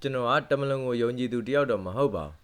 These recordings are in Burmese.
ကျွန်တော်ကတမလွန်ကိုယုံကြည်သူတယောက်တော့မဟုတ်ပါဘူး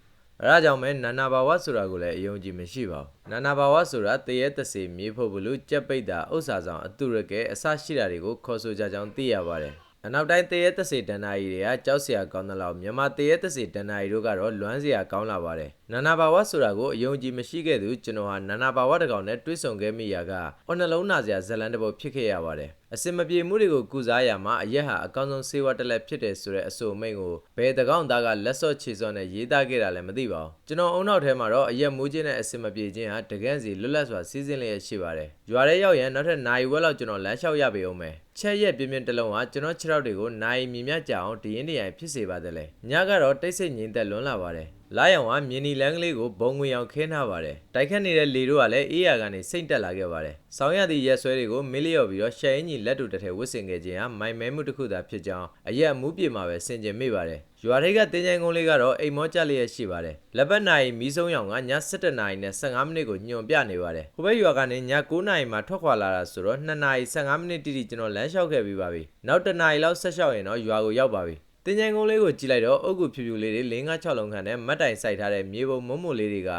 အဲဒါကြောင့်ပဲနာနာဘာဝဆိုတာကိုလည်းအယုံကြည်မရှိပါဘူးနာနာဘာဝဆိုတာတရေတစေမြေဖို့ဘလို့ကြက်ပိတ်တာဥစ္စာဆောင်အတုရကဲအစရှိတာတွေကိုခေါ်ဆိုကြကြောင်းသိရပါတယ်အနောက်တိုင်းတရေတစေတန်နာကြီးတွေကကြောက်စရာကောင်းတဲ့လောက်မြန်မာတရေတစေတန်နာကြီးတို့ကတော့လွမ်းစရာကောင်းလာပါတယ်နာနာဘာဝဆိုတာကိုအယုံကြည်မရှိခဲ့သူကျွန်တော်ဟာနာနာဘာဝတစ်ကောင်နဲ့တွဲဆုံခဲ့မိရာကအော်နှလုံးနာစရာဇလန်တစ်ပုဒ်ဖြစ်ခဲ့ရပါတယ်အစင်မပြေမှုတွေကိုကုစားရမှာအရက်ဟာအကောင်းဆုံးဆေးဝါးတစ်လက်ဖြစ်တယ်ဆိုတဲ့အဆိုအမိန့်ကိုဘယ်တကောင်သားကလက်စော့ခြေစော့နဲ့ရေးသားခဲ့တာလည်းမသိပါဘူးကျွန်တော်အုံနောက်ထဲမှာတော့အရက်မူးခြင်းနဲ့အစင်မပြေခြင်းဟာတကန့်စီလွတ်လပ်စွာစီးစင်းလျက်ရှိပါတယ်ရွာထဲရောက်ရင်နောက်ထပ်နိုင်ဝက်လောက်ကျွန်တော်လမ်းလျှောက်ရပေအောင်မယ်ချက်ရက်ပြင်းပြင်းတစ်လုံးဟာကျွန်တော်ခြေထောက်တွေကိုနိုင်မြင်မြကြအောင်ဒရင်ဒရင်ဖြစ်စေပါသလဲညကတော့တိတ်ဆိတ်ငြိမ်သက်လွန်းလာပါတယ် လာရောင်ကမြင်းနီလန်းကလေးကိုဘုံငွေအောင်ခင်းထားပါတယ်တိုက်ခတ်နေတဲ့လေတို့ကလည်းအေးရကနေစိတ်တက်လာခဲ့ပါတယ်ဆောင်းရသည့်ရက်ဆွဲတွေကိုမီလျော့ပြီးတော့ရှယ်အင်းကြီးလက်တူတစ်ထည်ဝစ်ဆင်ခဲ့ခြင်းဟာမိုင်မဲမှုတစ်ခုသာဖြစ်ကြောင်းအရက်မူးပြေမှာပဲဆင်ကျင်မိပါတယ်ရွာထိပ်ကတင်းချိုင်ကုန်းလေးကတော့အိမ်မောကြလျက်ရှိပါတယ်လက်ပတ်နိုင်မီးဆုံးရောင်ကည7နာရီနဲ့15မိနစ်ကိုညွန်ပြနေပါတယ်ဟိုဘက်ရွာကနေည9နာရီမှာထွက်ခွာလာတာဆိုတော့2နာရီ15မိနစ်တိတိကျွန်တော်လမ်းလျှောက်ခဲ့ပြီးပါပြီနောက်1နာရီလောက်ဆက်လျှောက်ရင်တော့ရွာကိုရောက်ပါပြီ တင်ချိုင်ကုန်းလေးကိုကြည့်လိုက်တော့အုတ်ကူဖြူဖြူလေးတွေ၄၅6လုံးခန့်နဲ့မတ်တိုင်စိုက်ထားတဲ့မြေပုံမုံမုံလေးတွေက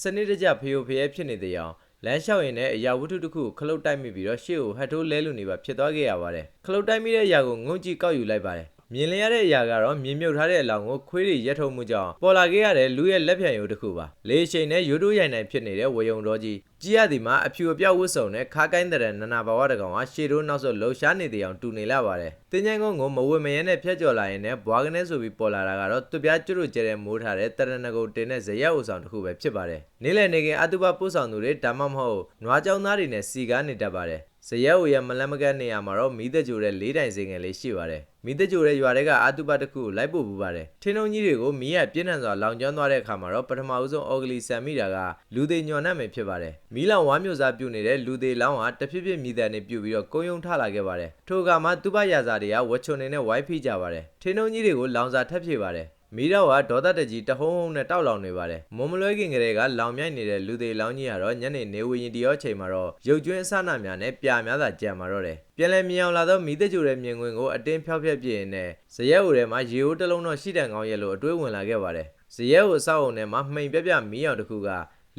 စနစ်တကျဖျို့ဖျဲဖြစ်နေတဲ့အောင်လမ်းလျှောက်ရင်လည်းအရာဝတ္ထုတစ်ခုကိုခလုတ်တိုက်မိပြီးတော့ရှေ့ကိုဟတ်ထိုးလဲလူနေပါဖြစ်သွားခဲ့ရပါတယ်ခလုတ်တိုက်မိတဲ့အရာကိုငုံကြည့်ကောက်ယူလိုက်ပါတယ် မြင်လျရတဲ့အရာကတော့မြင်မြုပ်ထားတဲ့အလောင်ကိုခွေးတွေရက်ထုံမှုကြောင့်ပေါ်လာခဲ့ရတဲ့လူရဲ့လက်ဖြံရိုးတစ်ခုပါလေရှိန်နဲ့ရိုးတိုးရိုင်နိုင်ဖြစ်နေတဲ့ဝယုံတော်ကြီးကြည်ရသည်မှာအဖြူအပြောက်ဝတ်စုံနဲ့ခါကိုင်းတဲ့နနာဘဝတကောင်ဟာရှေတိုးနောက်ဆုတ်လှူရှားနေတဲ့အကြောင်တူနေလာပါတယ်တင်းချိုင်းကုန်းကိုမဝေမရဲနဲ့ဖျက်ကျော်လာရင်လည်းဘွားကနေဆိုပြီးပေါ်လာတာကတော့သူပြားကျွတ်ကျဲတဲ့မိုးထားတဲ့တရဏဂုံတင်တဲ့ဇရက်ဥဆောင်တစ်ခုပဲဖြစ်ပါတယ်နေ့လည်နေခင်အတုပပို့ဆောင်သူတွေဒါမှမဟုတ်နွားကြောင်သားတွေနဲ့စီကားနေတတ်ပါတယ်ဇရက်ဝရမလန်းမကတ်နေရမှာတော့မီးတကြိုတဲ့လေးတိုင်စင်ငယ်လေးရှိပါတယ် မီးတကြိုတဲ့ရွာတွေကအာတုပတစ်ခုကိုလိုက်ပို့ပူပါတယ်ထင်းုံကြီးတွေကိုမီးရပြင်းထန်စွာလောင်ကျွမ်းသွားတဲ့အခါမှာတော့ပထမဦးဆုံးအော်ဂလီဆန်မိတာကလူသိညော်နှံ့မယ်ဖြစ်ပါတယ်မီးလောင်ဝါမျိုးစားပြုတ်နေတဲ့လူသေးလောင်းဟာတဖြည်းဖြည်းမြည်တန်နေပြုတ်ပြီးတော့ကုန်းယုံထလာခဲ့ပါတယ်ထိုကမှသူပရာဇာတွေကဝက်ချွန်နေနဲ့ဝိုင်းဖိကြပါတယ်ထင်းုံကြီးတွေကိုလောင်စာထပ်ဖြည့်ပါတယ် မီးတော့ကဒေါသတကြီးတဟုံးဟုံးနဲ့တောက်လောင်နေပါတယ်မွန်မလွဲခင်ကလေးကလောင်မြိုက်နေတဲ့လူသေးလောင်းကြီးကတော့ညနေနေဝရင်တရောချိန်မှာတော့ရုပ်ကျွင်းအစနာများနဲ့ပြာများသာကြံမှာတော့တယ်ပြန်လည်မြင်အောင်လာတော့မီးတကြိုတဲ့မြင်ကွင်းကိုအတင်းဖျောက်ဖျက်ပြင်းနဲ့ဇရက်ဦးထဲမှာရေအိုးတစ်လုံးတော့ရှိတန်ကောင်းရဲ့လို့အတွေးဝင်လာခဲ့ပါတယ်ဇရက်ဦးအဆောက်အုံထဲမှာမှိန်ပြပြမီးအောင်တစ်ခုက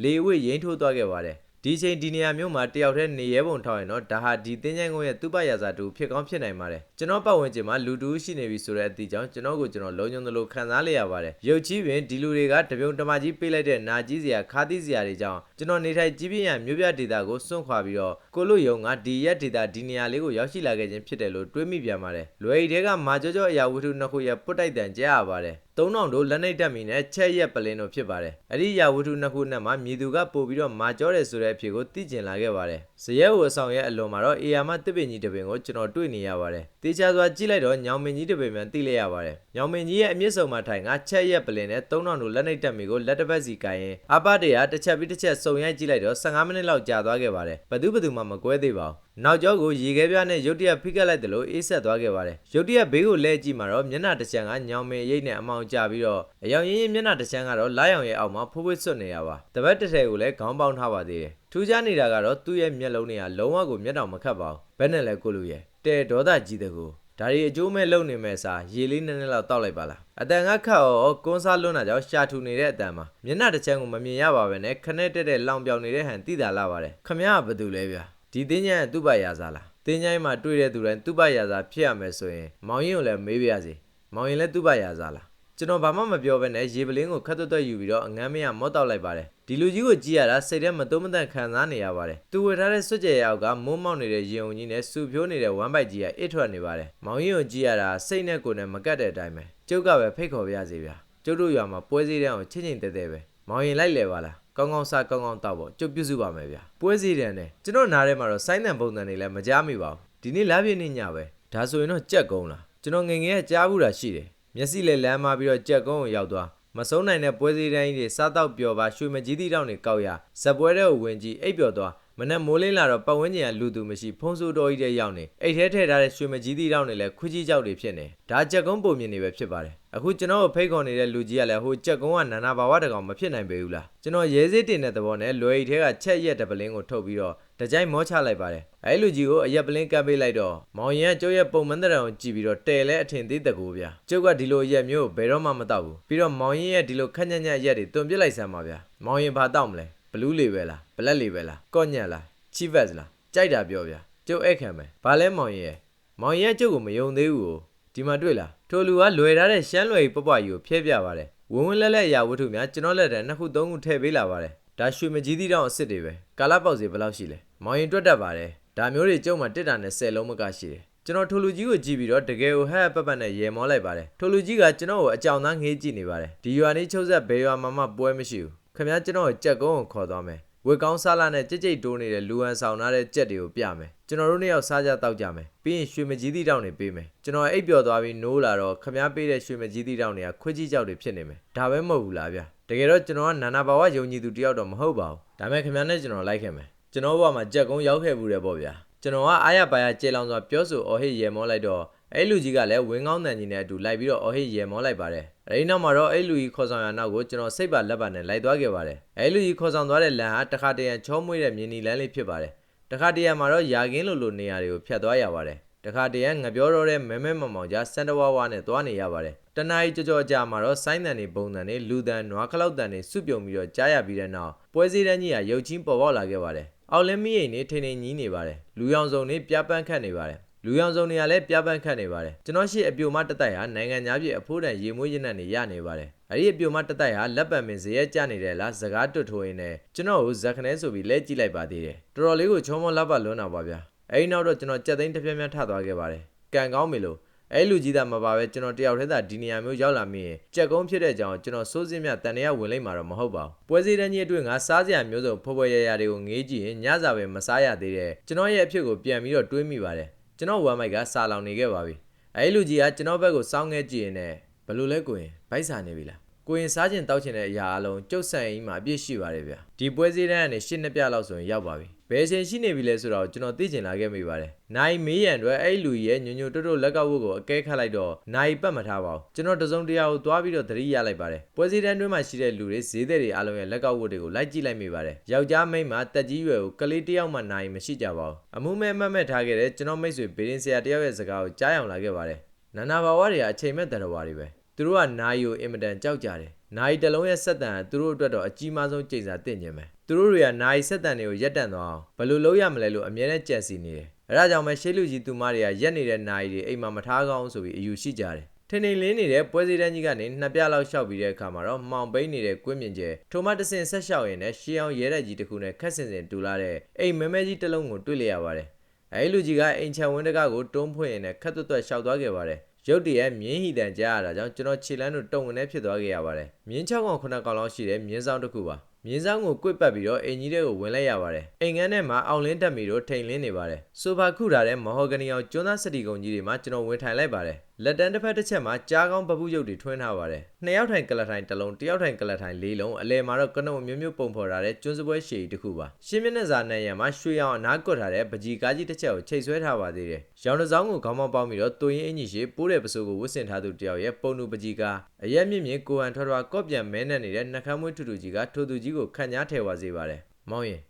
လေဝိရိမ့်ထိုးသွားခဲ့ပါတယ် ဒီချိန်ဒီနေရာမျိုးမှာတယောက်တည်းနေရဲပုံထောက်ရင်တော့ဒါဟာဒီတင်းချိုင်းကုန်းရဲ့သူ့ပရာဇာတူဖြစ်ကောင်းဖြစ်နိုင်ပါတယ်ကျွန်တော်ပတ်ဝန်းကျင်မှာလူတူရှိနေပြီဆိုတဲ့အသည့်ကြောင့်ကျွန်တော်ကိုကျွန်တော်လုံးညုံသလိုခံစားလိုက်ရပါတယ်ရုပ်ကြီးပင်ဒီလူတွေကတပြုံတမကြီးပေးလိုက်တဲ့နာကြီးစရာခါးသီးစရာတွေကြောင့်ကျွန်တော်နေထိုင်ကြီးပြင်းရမြို့ပြဒေတာကိုစွန့်ခွာပြီးတော့ကိုလို့ယုံကဒီရက်ဒေတာဒီနေရာလေးကိုရောက်ရှိလာခဲ့ခြင်းဖြစ်တယ်လို့တွေးမိပြန်ပါတယ်လွယ်ရီတဲကမာကြောကြောအရာဝတ္ထုနှစ်ခုရဲ့ပုတ်တိုက်တန်ကြားရပါတယ် သုံးတောင်တို့လက်နှိပ်တက်မီနဲ့ချက်ရက်ပလင်းတို့ဖြစ်ပါတယ်။အဲ့ဒီရာဝတ္ထုနှစ်ခုနဲ့မှမြေသူကပို့ပြီးတော့မာကြောတယ်ဆိုတဲ့အဖြေကိုသိကျင်လာခဲ့ပါတယ်။ဇရဲကိုအဆောင်ရဲ့အလွန်မှာတော့အေယာမတစ်ပင်ကြီးတစ်ပင်ကိုကျွန်တော်တွေ့နေရပါတယ်။တေချာစွာကြည့်လိုက်တော့ညောင်မင်းကြီးတစ်ပင်မှန်သိလိုက်ရပါတယ်။ညောင်မင်းကြီးရဲ့အမြင့်ဆုံးမှာထိုင်ကချက်ရက်ပလင်းနဲ့သုံးတောင်တို့လက်နှိပ်တက်မီကိုလက်တစ်ပတ်စီကိုင်ရင်အပတရတစ်ချက်ပြီးတစ်ချက်စုံရိုက်ကြည့်လိုက်တော့15မိနစ်လောက်ကြာသွားခဲ့ပါတယ်။ဘသူဘသူမှမကွဲသေးပါဘူး။နောက်ကျောကိုရေခဲပြားနဲ့ရုတ်တရက်ဖိကက်လိုက်တယ်လို့အေးဆက်သွားခဲ့ပါတယ်။ရုတ်တရက်ဘေးကိုလဲကြည့်မှာတော့မျက်နှာတစ်ချမ်းကညောင်မင်းရိတ်နဲ့အမောင်ကျပြီးတော့အယောင်ရင်းရင်းမျက်နှာတစ်ချမ်းကတော့လာရောင်ရဲ့အောက်မှာဖိုးဖွေးစွတ်နေရပါတပတ်တစ်ထည်ကိုလည်းခေါင်းပေါင်းထားပါသေးတယ်ထူးခြားနေတာကတော့သူ့ရဲ့မျက်လုံးတွေကလုံးဝကိုမျက်တောင်မခတ်ပါဘူးဘယ်နဲ့လဲကိုလူရဲ့တဲဒေါသကြီးတဲ့ကိုဒါရီအကျိုးမဲ့လုံနေမဲ့စာရေလေးနည်းနည်းလောက်တောက်လိုက်ပါလားအတန်ကခတ်ရောကွန်းစားလွန်းတာကြောင့်ရှာထူနေတဲ့အတန်မှာမျက်နှာတစ်ချမ်းကိုမမြင်ရပါပဲနဲ့ခနဲ့တက်တဲ့လောင်ပြောင်နေတဲ့ဟန်တိတာလာပါတယ်ခမရကဘာတူလဲဗျာ ဒီတင်းညံသူ့ပါရာစားလားတင်းညိုင်းမှာတွေ့တဲ့သူတိုင်းသူ့ပါရာစားဖြစ်ရမယ်ဆိုရင်မောင်ရင်ကိုလည်းမေးပြရစီမောင်ရင်လည်းသူ့ပါရာစားလားကျွန်တော်ဘာမှမပြောဘဲနဲ့ရေပလင်းကိုခတ်သွက်သွက်ယူပြီးတော့အငမ်းမရမော့တောက်လိုက်ပါတယ်ဒီလူကြီးကိုကြည့်ရတာစိတ်ထဲမတုံးမတန့်ခံစားနေရပါတယ်သူဝယ်ထားတဲ့စွတ်ကြဲရောက်ကမိုးမောက်နေတဲ့ရေုံကြီးနဲ့စူဖြိုးနေတဲ့ဝမ်းပိုက်ကြီးကအစ်ထွက်နေပါတယ်မောင်ရင်ကိုကြည့်ရတာစိတ်နဲ့ကိုယ်နဲ့မကတ်တဲ့အတိုင်းပဲကျုပ်ကပဲဖိတ်ခေါ်ပြရစီဗျာကျုပ်တို့ရွာမှာပွဲစည်းတဲ့အောင်ချင်းချင်းတဲတဲပဲမောင်ရင်လိုက်လေပါလား ကောင်းကောင်းစားကောင်းကောင်းတောက်ပေါ့ကျုပ်ပြုစုပါမယ်ဗျာပွဲစည်းတယ်နဲ့ကျွန်တော်နားထဲမှာတော့စိုင်းတန်ပုံစံတွေလည်းမကြားမိပါဘူးဒီနေ့လာပြည့်နေ့ညပဲဒါဆိုရင်တော့ကြက်ကုန်းလားကျွန်တော်ငငယ်ကကြားဘူးတာရှိတယ်မျက်စိလည်းလမ်းမပြီးတော့ကြက်ကုန်းကိုရောက်သွားမဆုံးနိုင်တဲ့ပွဲစည်းတိုင်းတွေစားတော့ပျော်ပါရွှေမကြီးသီးတောင်တွေကောက်ရဇက်ပွဲတဲ့ကိုဝင်ကြည့်အိပ်ပျော်သွားမနဲ့မိုးလင်းလာတော့ပတ်ဝန်းကျင်ကလူသူမရှိဖုံးစိုးတော်ကြီးတဲ့ရောက်နေအိတ်ထဲထည့်ထားတဲ့ရွှေမကြီးသီးတောင်တွေလည်းခွကြီးကြောက်တွေဖြစ်နေဒါကြက်ကုန်းပုံမြင်နေပဲဖြစ်ပါတယ် အခုကျွန်တော်ကိုဖိတ်ခေါ်နေတဲ့လူကြီးကလည်းဟိုကြက်ကုန်းကနာနာဘာဝတကောင်မဖြစ်နိုင်ပေဘူးလားကျွန်တော်ရဲစေးတင်တဲ့သဘောနဲ့လွယ်ရီထဲကချက်ရက်တပလင်းကိုထုတ်ပြီးတော့ဓတကြိုင်မောချလိုက်ပါတယ်အဲလူကြီးကိုအရက်ပလင်းကပ်ပေးလိုက်တော့မောင်ရင်ကကျုပ်ရဲ့ပုံမန်းတရံကိုကြည့်ပြီးတော့တဲလဲအထင်သေးတကူဗျာကျုပ်ကဒီလိုအရက်မျိုးကိုဘယ်တော့မှမတော့ဘူးပြီးတော့မောင်ရင်ရဲ့ဒီလိုခက်ညက်ညက်အရက်တွေတွန်ပြစ်လိုက်စမ်းပါဗျာမောင်ရင်ဘာတောက်မလဲဘလူးလေးပဲလားဘလက်လေးပဲလားကော့ညက်လားချီဗက်လားကြိုက်တာပြောဗျာကျုပ်အဲ့ခံမယ်ဘာလဲမောင်ရင်ရဲ့မောင်ရင်ကကျုပ်ကိုမယုံသေးဘူးကိုဒီမှာတွေ့လား ထိုလူကလွယ်ထားတဲ့ရှမ်းလွယ်ကြီးပပကြီးကိုဖျက်ပြပါတယ်ဝင်းဝင်းလဲလဲအရာဝတ္ထုများကျွန်တော်လက်ထဲနှစ်ခုသုံးခုထည့်ပေးလာပါတယ်ဒါရွှေမကြီးသီးတောင်အစ်စ်တွေပဲကာလာပေါက်စီဘယ်လောက်ရှိလဲမောင်ရင်တွက်တတ်ပါတယ်ဒါမျိုးတွေကျုံမှာတစ်တာနဲ့10လုံးမကရှိတယ်ကျွန်တော်ထိုလူကြီးကိုကြည့်ပြီးတော့တကယ်ကိုဟဲ့ပတ်ပတ်နဲ့ရေမောလိုက်ပါတယ်ထိုလူကြီးကကျွန်တော်ကိုအကြောင်သားငေးကြည့်နေပါတယ်ဒီရွာနေချုပ်ဆက်ဘယ်ရွာမှမပွဲမရှိဘူးခင်ဗျားကျွန်တော်ကိုကြက်ကုန်းကိုခေါ်သွားမယ် ဝေကောင်းစားလာနဲ့ကြိတ်ကြိတ်တိုးနေတဲ့လူဟန်ဆောင်ထားတဲ့ကြက်တွေကိုပြမယ်ကျွန်တော်တို့နှစ်ယောက်စားကြတောက်ကြမယ်ပြီးရင်ရွှေမကြီးသီးတောင်တွေပေးမယ်ကျွန်တော်အိပ်ပျော်သွားပြီးနိုးလာတော့ခမားပေးတဲ့ရွှေမကြီးသီးတောင်တွေကခွေးကြီးကြောက်တွေဖြစ်နေမယ်ဒါပဲမဟုတ်ဘူးလားဗျာတကယ်တော့ကျွန်တော်ကနာနာဘာဝယုံကြည်သူတယောက်တော့မဟုတ်ပါဘူးဒါပေမဲ့ခမားနဲ့ကျွန်တော်လိုက်ခဲ့မယ်ကျွန်တော်ဘဝမှာကြက်ကုန်းရောက်ခဲ့မှုတယ်ပေါ့ဗျာကျွန်တော်ကအားရပါရကျေလောင်စွာပြောဆိုအော်ဟစ်ရေမောလိုက်တော့ အဲ့လူကြီးကလည်းဝင်းကောင်းတန်ကြီးနဲ့အတူလိုက်ပြီးတော့အော်ဟစ်ရေမောလိုက်ပါတယ်အဲဒီနောက်မှာတော့အဲ့လူကြီးခေါ်ဆောင်ရနောက်ကိုကျွန်တော်စိတ်ပါလက်ပါနဲ့လိုက်သွားခဲ့ပါတယ်အဲ့လူကြီးခေါ်ဆောင်သွားတဲ့လမ်းဟာတခါတရံချောမွေ့တဲ့မြင်းနီလမ်းလေးဖြစ်ပါတယ်တခါတရံမှာတော့ယာကင်းလိုလိုနေရာတွေကိုဖြတ်သွားရပါတယ်တခါတရံငပြောတော့တဲ့မဲမဲမောင်မောင်ကြားစန်တဝါဝါနဲ့သွားနေရပါတယ်တနားကြီးကြောကြောကြာမှာတော့ဆိုင်းတန်တွေပုံတန်တွေလူတန်နွားခလောက်တန်တွေစုပြုံပြီးတော့ကြားရပြီးတဲ့နောက်ပွဲစည်းတန်းကြီးကရုပ်ချင်းပေါ်ပေါက်လာခဲ့ပါတယ်အောက်လင်းမီးအိမ်နေထိန်ထိန်ကြီးနေပါတယ်လူရောင်စုံတွေပြပန်းခတ်နေပါတယ် လူရောင်စုံတွေကလည်းပြပန်းခတ်နေပါတယ်ကျွန်တော်ရှိအပြိုမတတိုက်ဟာနိုင်ငံသားပြည်အဖိုးတန်ရေမွေးရင်းနဲ့နေရနေပါတယ်အဲ့ဒီအပြိုမတတိုက်ဟာလက်ပံပင်ဇရဲကျနေတယ်လားစကားတွတ်ထိုးရင်းနဲ့ကျွန်တော်ကိုဇက်ခနဲဆိုပြီးလဲကြည့်လိုက်ပါသေးတယ်တော်တော်လေးကိုချောမောလက်ပါလွန်းတာပါဗျာအဲ့ဒီနောက်တော့ကျွန်တော်ကြက်သိန်းတစ်ပြက်ပြက်ထသွားခဲ့ပါတယ်ကံကောင်းပြီလို့အဲ့လူကြီးသားမပါပဲကျွန်တော်တယောက်တည်းသာဒီနေရာမျိုးရောက်လာမိရင်ကြက်ကုန်းဖြစ်တဲ့အကြောင်းကျွန်တော်စိုးစင်းမြတန်ရရဝင်လိုက်မှာတော့မဟုတ်ပါဘူးပွဲစည်းတန်းကြီးအတွက်ငါစားစရာမျိုးစုံဖွယ်ဖွယ်ရရတွေကိုငေးကြည့်ရင်ညစာပဲမစားရသေးတဲ့ကျွန်တော်ရဲ့အဖြစ်ကိုပြန်ပြီးတော့တွေးမိပါတယ် ကျွန်တော်ဝမ်းမိုက်ကစာလောင်နေခဲ့ပါပြီအဲ့လူကြီးကကျွန်တော်ဘက်ကိုစောင်းငဲကြည့်ရင်လည်းဘယ်လိုလဲကိုရင်ဗိုက်စာနေပြီလား ကိုရင်စားခြင်းတောက်ခြင်းတဲ့အရာအလုံးကျုပ်ဆန်ကြီးမှာအပြည့်ရှိပါတယ်ဗျဒီပွဲစည်းတန်းကနေရှင်းနှစ်ပြလောက်ဆိုရင်ရောက်ပါပြီဘယ်အချိန်ရှိနေပြီလဲဆိုတော့ကျွန်တော်သိချင်လာခဲ့မိပါတယ်နိုင်မေးရန်အတွက်အဲ့လူကြီးရဲ့ညွညွတွတ်တွတ်လက်ကဝတ်ကိုအကဲခတ်လိုက်တော့နိုင်ပတ်မထားပါဘူးကျွန်တော်တစုံတရာကိုသွားပြီးတော့သတိရလိုက်ပါတယ်ပွဲစည်းတန်းတွင်းမှာရှိတဲ့လူတွေဈေးသည်တွေအားလုံးရဲ့လက်ကဝတ်တွေကိုလိုက်ကြည့်လိုက်မိပါတယ်ယောက်ျားမိန်းမတက်ကြီးရွယ်ကိုကလေးတစ်ယောက်မှနိုင်မရှိကြပါဘူးအမှုမဲ့မတ်မဲ့ထားခဲ့တဲ့ကျွန်တော်မိတ်ဆွေဘေးရင်ဆရာတယောက်ရဲ့စကားကိုကြားအောင်လာခဲ့ပါတယ်နာနာဘာဝတွေကအချိန်မဲ့တရဝါတွေပဲ သူတို့ကနိုင်ကိုအင်မတန်ကြောက်ကြတယ်နိုင်တလုံးရဲ့ဆက်တန်ကသူတို့အတွက်တော့အကြီးမားဆုံးကြိမ်စာတင့်ခြင်းပဲသူတို့တွေကနိုင်ဆက်တန်တွေကိုရက်တန့်သွားအောင်ဘယ်လိုလုပ်ရမလဲလို့အမြဲတမ်းကြံစီနေတယ်အဲဒါကြောင့်ပဲရှေးလူကြီးသူမတွေကရက်နေတဲ့နိုင်တွေအိမ်မှာမထားကောင်းဆိုပြီးအယူရှိကြတယ်ထင်းထင်းလင်းနေတဲ့ပွဲစည်းတန်းကြီးကနေနှစ်ပြလောက်လျှောက်ပြီးတဲ့အခါမှာတော့မှောင်ပိန်းနေတဲ့ကွင်းမြင့်ကျဲထိုမတဆင်ဆက်လျှောက်ရင်လည်းရှီအောင်ရဲတဲ့ကြီးတစ်ခုနဲ့ခက်စင်စင်တူလာတဲ့အိမ်မဲမဲကြီးတစ်လုံးကိုတွေ့လျရပါတယ်အဲလူကြီးကအိမ်ချံဝင်းတကားကိုတွန်းဖွင့်ရင်လည်းခက်သွက်သွက်လျှောက်သွားခဲ့ပါတယ် ရုတ်တရက်မြင်းဟီတန်ကြားရတာကြောင့်ကျွန်တော်ခြေလမ်းတို့တုံငနေဖြစ်သွားခဲ့ရပါတယ်မြင်း6កောင်9កောင်လောက်ရှိတဲ့မြင်းဆောင်တစ်ခုပါမြင်းဆောင်ကိုကွစ်ပတ်ပြီးတော့အင်ကြီးတွေကိုဝင်လိုက်ရပါတယ်အိမ်ငန်းထဲမှာအောင်လင်းတက်မီတို့ထိန်လင်းနေပါတယ်ဆိုဖာခုထားတဲ့မဟော်ဂနီအောင်ကျွန်းသားစတီကုံကြီးတွေမှာကျွန်တော်ဝင်ထိုင်လိုက်ပါတယ်လက်တန်းတစ်ဖက်တစ်ချက်မှာကြားကောင်းပပုရုပ်တွေထွင်းထားပါတယ်နှစ်ယောက်ထိုင်ကလထိုင်တစ်လုံးတစ်ယောက်ထိုင်ကလထိုင်လေးလုံးအလဲမှာတော့ကနုံမျိုးမျိုးပုံဖော်ထားတဲ့ကျွန်းစပွဲရှည်တစ်ခုပါရှင်းမျက်နှာစာနယ်ရံမှာရွှေရောင်အနားကွက်ထားတဲ့ပကြီးကားကြီးတစ်ချက်ကိုချိတ်ဆွဲထားပါသေးတယ်ရောင်တစ်စောင်းကိုခေါင်းမောင်းပေါင်းပြီးတော့တူရင်အင်ကြီးရှိပိုးတဲ့ပစိုးကိုဝတ်ဆင်ထားသူတယောက်ရဲ့ပုံနူပကြီးကားအရက်မြင့်မြင့်ကိုဟန်ထွားထွားကော့ပြန်မဲနဲ့နေတဲ့နှကမ်းမွေးထူထူကြီးကထိုသူကြီးကိုခန့်ညားထဲဝါစေပါတယ်မောင်းရင်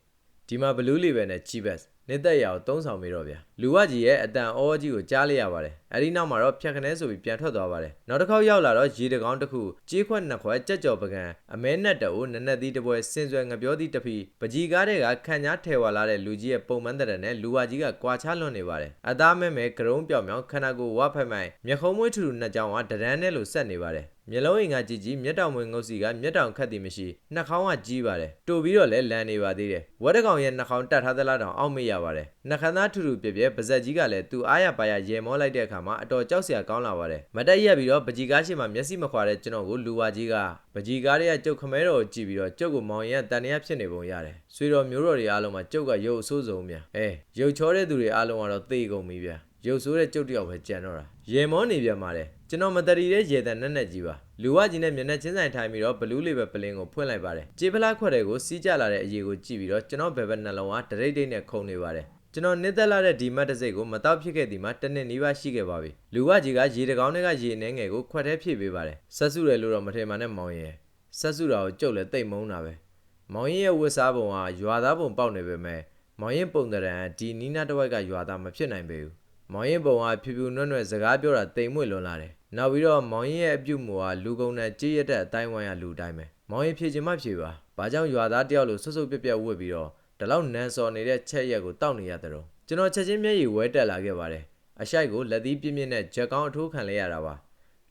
ဒီမှာဘလူးလီပဲနဲ့ချီဘက် နေသက်ရအောင်သုံးဆောင်ပြီးတော့ဗျာလူဝကြီးရဲ့အတန်အောကြီးကိုကြားလိုက်ရပါတယ်အဲဒီနောက်မှာတော့ဖြတ်ခနဲဆိုပြီးပြန်ထွက်သွားပါတယ်နောက်တစ်ခေါက်ရောက်လာတော့ရေတကောင်းတစ်ခုကြီးခွက်နှစ်ခွက်ကြက်ကြော်ပကံအမဲနဲ့တအိုးနက်နက်သီးတစ်ပွဲစင်ဆွဲငပြောသီးတစ်ဖီပကြီးကားတဲ့ကခန့်ညားထဲဝါလာတဲ့လူကြီးရဲ့ပုံမှန်တဲ့နဲ့လူဝကြီးကကွာချလွန်နေပါတယ်အသားမဲမဲကရုံးပြောင်ပြောင်ခန္ဓာကိုယ်ဝဖက်မိုင်မျက်ခုံးမွေးထူထူနှစ်ကြောင်ကဒရန်းနဲ့လိုဆက်နေပါတယ် မျက်လုံးအိမ်ကကြည့်ကြည့်မျက်တောင်မွေငုတ်စီကမျက်တောင်ခတ်သည်မရှိနှာခေါင်းကကြီးပါတယ်တူပြီးတော့လည်းလန်နေပါသေးတယ်ဝက်တကောင်ရဲ့နှာခေါင်းတက်ထားသလားတောင်အောက်မေ့ရပါတယ်နှာခမ်းသားထူထူပြပြပါဇက်ကြီးကလည်းသူအားရပါရရေမောလိုက်တဲ့အခါမှာအတော်ကြောက်စရာကောင်းလာပါတယ်မတက်ရက်ပြီးတော့ပကြီးကားရှိမှမျက်စိမခွာတဲ့ကျွန်တော်ကိုလူဝါကြီးကပကြီးကားရဲ့ကျုပ်ခမဲတော်ကိုကြည့်ပြီးတော့ကျုပ်ကိုမောင်ရင်တန်ရဖြစ်နေပုံရတယ်ဆွေတော်မျိုးတော်တွေအားလုံးမှာကျုပ်ကရုပ်အဆိုးဆုံးများအဲရုပ်ချောတဲ့သူတွေအားလုံးကတော့သေကုန်ပြီဗျာရုပ်ဆိုးတဲ့ကျုပ်တယောက်ပဲကြံတော့တာရေမောနေပြန်ပါတယ် ကျွန်တော်မတရီတဲ့ရေတန်နဲ့နဲ့ကြီးပါလူဝကြီးနဲ့မျက်နှာချင်းဆိုင်ထိုင်ပြီးတော့ဘလူးလေးပဲပလင်းကိုဖွင့်လိုက်ပါတယ်ကြေးဖလားခွက်တွေကိုစီးကြလာတဲ့အရေးကိုကြည့်ပြီးတော့ကျွန်တော်ဘယ်ဘက်နှလုံးကဒရိတ်ဒိတ်နဲ့ခုန်နေပါတယ်ကျွန်တော်နှစ်သက်လာတဲ့ဒီမတ်တစိတ်ကိုမတော့ဖြစ်ခဲ့ဒီမှာတနစ်နီးပါးရှိခဲ့ပါပြီလူဝကြီးကရေတကောင်းတွေကရေနှဲငယ်ကိုခွက်ထဲဖြည့်ပေးပါတယ်ဆက်စုတယ်လို့တော့မထင်ပါနဲ့မောင်ရင်ဆက်စုတာကိုကြုတ်လဲတိတ်မုန်းတာပဲမောင်ရင်ရဲ့ဝတ်စားပုံကရွာသားပုံပေါက်နေပေမဲ့မောင်ရင်ပုံတရံဒီနီးနားတစ်ဝိုက်ကရွာသားမဖြစ်နိုင်ပေဘူးမောင်ရင်ပုံကဖြူဖြူနွဲ့နွဲ့စကားပြောတာတိမ်မွေ့လွန်လာတယ် နောက်ပြီးတော့မောင်ရင်ရဲ့အပြုတ်မူကလူကုန်နဲ့ကြေးရက်တဲ့အတိုင်းဝိုင်းရလူတိုင်းပဲမောင်ရင်ဖြေချင်မှဖြေပါဘာကြောင့်ရွာသားတယောက်လိုဆွတ်ဆွတ်ပြက်ပြက်ဝတ်ပြီးတော့ဒီလောက်နန်စော်နေတဲ့ချက်ရက်ကိုတောက်နေရတဲ့တော့ကျွန်တော်ချက်ချင်းမျက်ရည်ဝဲတက်လာခဲ့ပါတယ်အရှိုက်ကိုလက်သီးပြင်းပြင်းနဲ့ဂျက်ကောင်းအထိုးခံလိုက်ရတာပါ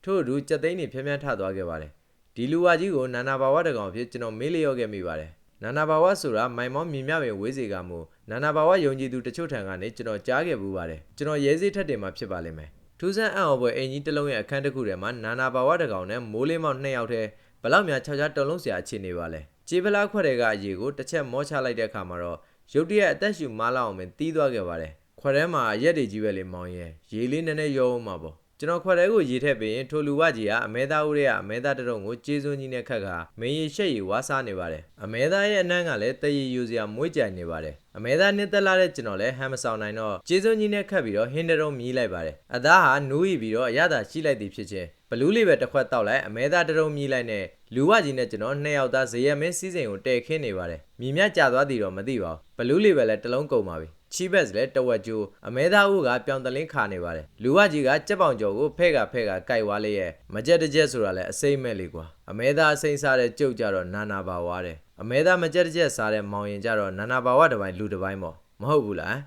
ထို့အတူကြက်သိန်းတွေဖြန်းဖြန်းထသွားခဲ့ပါတယ်ဒီလူဝါကြီးကိုနာနာဘာဝတကောင်အဖြစ်ကျွန်တော်မေးလျော့ခဲ့မိပါတယ်။နာနာဘာဝဆိုတာမိုင်မောင်းမြင်မြပင်ဝေးစေကမူနာနာဘာဝယုံကြည်သူတချို့ထံကနေကျွန်တော်ကြားခဲ့ဘူးပါတယ်။ကျွန်တော်ရဲစည်းထက်တင်မှာဖြစ်ပါလိမ့်မယ်။ ထူးဆန်းအံ့ဩဖွယ်အင်ကြီးတစ်လုံးရဲ့အခန်းတစ်ခုထဲမှာနာနာဘာဝတကောင်နဲ့မိုးလေးမောင်နှစ်ယောက်တည်းဘလောက်များခြောက်ခြားတုံလုံးစရာအခြေအနေပါလဲ။ကြေးဖလားခွက်တွေကအရေကိုတစ်ချက်မောချလိုက်တဲ့အခါမှာတော့ရုတ်တရက်အသက်ရှူမလောက်အောင်ပင်တီးသွားခဲ့ပါတယ်။ခွက်ထဲမှာရက်တွေကြီးပဲလေမောင်ရဲ့ရေလေးနည်းနည်းရောအောင်မှာပေါ့ ကျွန်တော်ခွက်တဲကိုရေထည့်ပြီးရင်ထိုလူဝကြီးကအမဲသားဦးရဲ့အမဲသားတစ်တုံကိုကျေးဇူးကြီးနဲ့ခက်ကမင်းရရှက်ရီဝါစားနေပါတယ်အမဲသားရဲ့အနှမ်းကလည်းတရည်ယူစရာမွေးကြိုင်နေပါတယ်အမဲသားနှစ်သက်လာတဲ့ကျွန်တော်လည်းဟမ်မဆောင်နိုင်တော့ကျေးဇူးကြီးနဲ့ခက်ပြီးတော့ဟင်းတရုံမြည်လိုက်ပါတယ်အသားဟာနူးရီပြီးတော့အရသာရှိလိုက်သည်ဖြစ်ချင်းဘလူးလေးပဲတစ်ခွက်တောက်လိုက်အမဲသားတရုံမြည်လိုက်နဲ့လူဝကြီးနဲ့ကျွန်တော်နှစ်ယောက်သားဇေယျမင်းစီးစိမ်ကိုတဲခင်းနေပါတယ်မြည်မြကြသွားသည်တော့မသိပါဘူးဘလူးလေးပဲလည်းတစ်လုံးကုန်ပါပြီ ချီဘက်စ်လည်းတဝက်ကျိုးအမဲသားဦးကပြောင်တလင်းခါနေပါတယ်လူဝကြီးကကြက်ပေါင်ကျော်ကိုဖဲ့ကဖဲ့ကကြိုက်ဝါလေးရဲ့မကြက်တစ်ကြက်ဆိုတာလည်းအစိမ့်မဲ့လေးကွာအမဲသားအစိမ့်စားတဲ့ကြုတ်ကြတော့နာနာပါဝါတဲ့အမဲသားမကြက်တစ်ကြက်စားတဲ့မောင်ရင်ကြတော့နာနာပါဝါတစ်ပိုင်းလူတစ်ပိုင်းပေါ့မဟုတ်ဘူးလား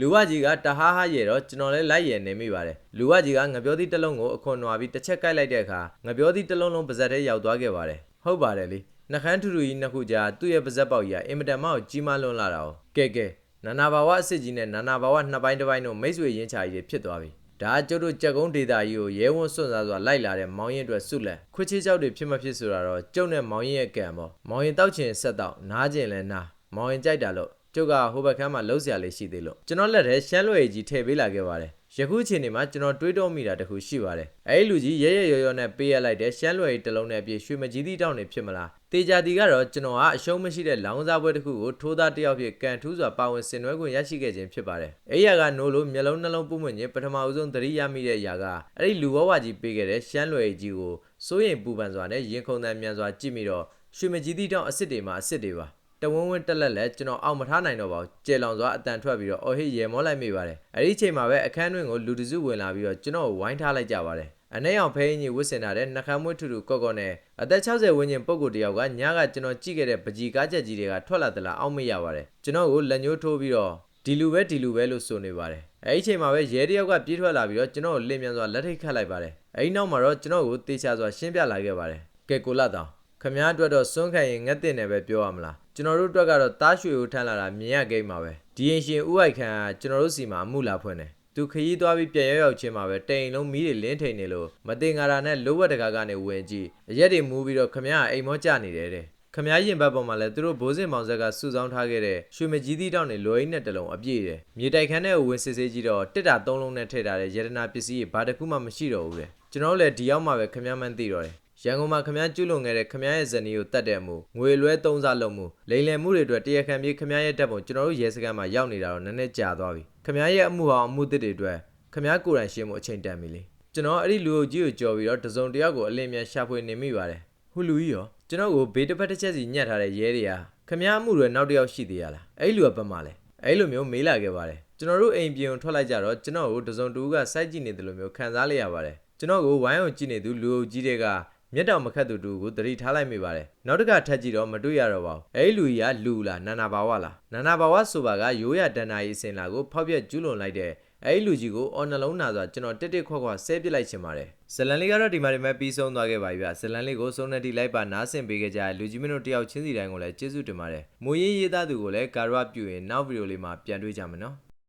လူဝကြီးကတဟားဟားရဲတော့ကျွန်တော်လည်းလိုက်ရဲနေမိပါတယ်လူဝကြီးကငပြောသီးတစ်လုံးကိုအခွန်နွားပြီးတစ်ချက်ကိုက်လိုက်တဲ့အခါငပြောသီးတစ်လုံးလုံးပါဇက်ထဲရောက်သွားခဲ့ပါတယ်ဟုတ်ပါတယ်လေ နှခမ်းထူထူကြီးနှစ်ခုကြားသူ့ရဲ့ပါဇက်ပေါက်ကြီးကအင်မတန်မှကြီးမားလွန်းလာတာ哦ကဲကဲနာနာဘာဝအစ်စ်ကြီးနဲ့နာနာဘာဝနှစ်ပိုင်းတစ်ပိုင်းတို့မိတ်ဆွေရင်းချာကြီးဖြစ်သွားပြီဒါကျုပ်တို့ကြက်ကုန်းဒေတာကြီးကိုရဲဝံစွန့်စားစွာလိုက်လာတဲ့မောင်ရင်အတွက်ဆုလန်ခွေးချေးကြောက်တွေဖြစ်မဖြစ်ဆိုတာတော့ကျုပ်နဲ့မောင်ရင်ရဲ့ကံပေါ့မောင်ရင်တောက်ချင်ဆက်တော့နားကျင်လဲနားမောင်ရင်ကြိုက်တာလို့ကျုပ်ကဟိုဘက်ခန်းမှာလှုပ်ရှားလေးရှိသေးလို့ကျွန်တော်လက်ထဲရှမ်းလွယ်ကြီးထည့်ပေးလာခဲ့ပါတယ် ယခုအချိန်ဒီမှာကျွန်တော်တွေးတောမိတာတခုရှိပါတယ်အဲဒီလူကြီးရဲရဲရော်ရော်နဲ့ပေးရလိုက်တဲ့ရှမ်းလွယ်ကြီးတစ်လုံးနဲ့ပြေရွှေမကြီးသီးတောင်းနေဖြစ်မလားတေချာတီကတော့ကျွန်တော်ကအရှုံးမရှိတဲ့လောင်းစားပွဲတစ်ခုကိုထိုးသားတစ်ယောက်ဖြစ်ကန်ထူးစွာပါဝင်ဆင်နွှဲခွင့်ရရှိခဲ့ခြင်းဖြစ်ပါတယ်အဲ့ရကနိုးလို့မျက်လုံးနှလုံးပုံမှန်ချင်းပထမဦးဆုံးသတိရမိတဲ့အရာကအဲ့ဒီလူဘဝကြီးပေးခဲ့တဲ့ရှမ်းလွယ်ကြီးကိုစိုးရင်ပူပန်စွာနဲ့ရင်ခုန်တန်မြန်စွာကြည့်မိတော့ရွှေမကြီးသီးတောင်းအစ်စ်တွေမှာအစ်စ်တွေပါ တဝင်းဝင်းတက်လက်လက်ကျွန်တော်အောက်မထားနိုင်တော့ပါဘူးကျေလောင်စွာအတန်ထွက်ပြီးတော့အော်ဟစ်ရေမောလိုက်မိပါတယ်အဲ့ဒီချိန်မှာပဲအခန်းတွင်းကိုလူတစုဝင်လာပြီးတော့ကျွန်တော်ကိုဝိုင်းထားလိုက်ကြပါတယ်အနေအောင်ဖဲအင်းကြီးဝစ်စင်ထားတဲ့နှခမ်းမွေးထူထူကော့ကော့နဲ့အသက်60ဝန်းကျင်ပုဂ္ဂိုလ်တယောက်ကညကကျွန်တော်ကြည့်ခဲ့တဲ့ပကြီကားချက်ကြီးတွေကထွက်လာသလားအောက်မရပါတယ်ကျွန်တော်ကိုလက်ညှိုးထိုးပြီးတော့ဒီလူပဲဒီလူပဲလို့ဆိုနေပါတယ်အဲ့ဒီချိန်မှာပဲရဲတယောက်ကပြေးထွက်လာပြီးတော့ကျွန်တော်ကိုလင်းမြန်စွာလက်ထိတ်ခတ်လိုက်ပါတယ်အဲ့ဒီနောက်မှာတော့ကျွန်တော်ကိုတေချာစွာရှင်းပြလာခဲ့ပါတယ်ကဲကိုလာတောင် ခမားအတွက်တော့စွန့်ခံရင်ငတ်တင်တယ်ပဲပြောရမလားကျွန်တော်တို့အတွက်ကတော့တားရွှေကိုထမ်းလာတာမြင်ရကိန်းပါပဲဒီရင်ရှင်ဥအိုက်ခန်ကကျွန်တော်တို့စီမှာအမှုလာဖွင့်တယ်သူခရီးသွားပြီးပြန်ရောက်ရောက်ချင်းမှာပဲတိမ်လုံးမီးတွေလင်းထိန်နေလို့မတင်ကြတာနဲ့လိုဝက်တကာကနေဝင်ကြည့်အရက်တွေမူးပြီးတော့ခမားကအိမ်မောကျနေတယ်တဲ့ခမားရင်ဘတ်ပေါ်မှာလည်းသူတို့ဘိုးစင်မောင်ဆက်ကစုဆောင်းထားခဲ့တဲ့ရွှေမကြီးသီးတောင်းနေလွယ်ရင်းနဲ့တလုံးအပြည့်တယ်မြေတိုက်ခန်းထဲကိုဝင်စစ်ဆေးကြည့်တော့တစ်တာသုံးလုံးနဲ့ထည့်ထားတဲ့ရတနာပစ္စည်းတွေဘာတစ်ခုမှမရှိတော့ဘူးတဲ့ကျွန်တော်တို့လည်းဒီရောက်မှပဲခမားမှန်းသိတော့တယ် ရန်ကုန်မှာခမည်းကျွလွန်ခဲ့တဲ့ခမည်းရဲ့ဇနီးကိုတတ်တဲ့မှုငွေလွဲသုံးစားလုံးမှုလိမ်လည်မှုတွေအတွက်တရားခံပြေးခမည်းရဲ့တပ်ပုံကျွန်တော်တို့ရဲစခန်းမှာရောက်နေတာတော့နည်းနည်းကြာသွားပြီခမည်းရဲ့အမှုဟောင်းအမှုသစ်တွေအတွက်ခမည်းကိုယ်တိုင်ရှင်းမှုအချိန်တန်ပြီလေကျွန်တော်အဲ့ဒီလူအုပ်ကြီးကိုကြော်ပြီးတော့တစုံတစ်ယောက်ကိုအလင်းမြန်ရှာဖွေနေမိပါတယ်ဟူလူကြီးရောကျွန်တော်ကိုဘေးတစ်ဖက်တစ်ချက်စီညှက်ထားတဲ့ရဲတွေကခမည်းအမှုတွေနောက်တစ်ယောက်ရှိသေးရလားအဲ့ဒီလူကပတ်မှလဲအဲ့လိုမျိုးမေးလာခဲ့ပါတယ်ကျွန်တော်တို့အိမ်ပြင်ကိုထွက်လိုက်ကြတော့ကျွန်တော်ကိုတစုံတူကစိုက်ကြည့်နေတယ်လို့မျိုးခံစားလိုက်ရပါတယ်ကျွန်တော်ကိုဝိုင်းအောင်ကြည့်နေသူလူအုပ်ကြီးတွေက မျက်တောင်မခတ်သူတူကိုတတိထားလိုက်မိပါတယ်နောက်တစ်ခါထပ်ကြည့်တော့မတွေ့ရတော့ပါဘူးအဲ့ဒီလူကြီးကလူလားနာနာဘာဝလားနာနာဘာဝဆိုပါကရိုးရဒဏ္ဍာရီအစင်လာကိုဖောက်ပြက်ကျူးလွန်လိုက်တဲ့အဲ့ဒီလူကြီးကိုအော်နှလုံးနာစွာကျွန်တော်တက်တက်ခွက်ခွက်ဆဲပစ်လိုက်ချင်ပါတယ်ဇလန်လေးကတော့ဒီမှာဒီမှာပြီးဆုံးသွားခဲ့ပါပြီဗျဇလန်လေးကိုစုံနေတီလိုက်ပါနားဆင်ပေးခဲ့ကြတဲ့လူကြီးမင်းတို့တယောက်ချင်းစီတိုင်းကိုလည်းကျေးဇူးတင်ပါတယ်မူရင်းရေးသားသူကိုလည်းကာရဝပြုရင်နောက်ဗီဒီယိုလေးမှာပြန်တွေ့ကြမယ်နော်